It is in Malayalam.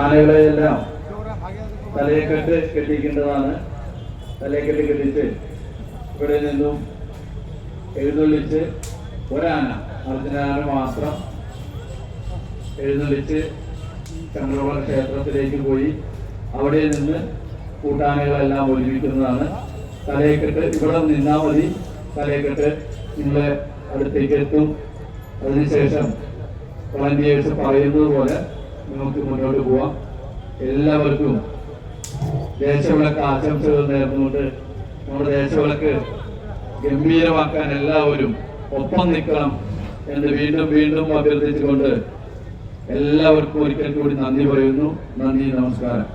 ആനകളെയെല്ലാം തലയെക്കെട്ട് കെട്ടിക്കേണ്ടതാണ്. തലയെക്കെട്ട് കെട്ടിച്ച് ഇവിടെ നിന്നും എഴുന്നള്ളിച്ച് ഒരാന അർജുനാന മാത്രം എഴുന്നള്ളിച്ച് ചന്ദ്രകുള ക്ഷേത്രത്തിലേക്ക് പോയി അവിടെ നിന്ന് കൂട്ടാനകളെല്ലാം ഒരുമിക്കുന്നതാണ്. തലയെക്കെട്ട് ഇവിടെ നിന്നാൽ മതി. തലയെക്കെട്ട് നിങ്ങളെ അടുത്തേക്ക് എത്തും. അതിനുശേഷം വളണ്ടിയേഴ്സ് പറയുന്നത് പോലെ നമുക്ക് മുന്നോട്ട് പോവാം. എല്ലാവർക്കും ദേശവിളക്ക് ആശംസകൾ നേർന്നുകൊണ്ട് നമ്മുടെ ദേശവിളക്ക് ഗംഭീരമാക്കാൻ എല്ലാവരും ഒപ്പം നിൽക്കണം എന്ന് വീണ്ടും വീണ്ടും അഭ്യർത്ഥിച്ചുകൊണ്ട് എല്ലാവർക്കും ഒരിക്കൽ കൂടി നന്ദി പറയുന്നു. നന്ദി നമസ്കാരം.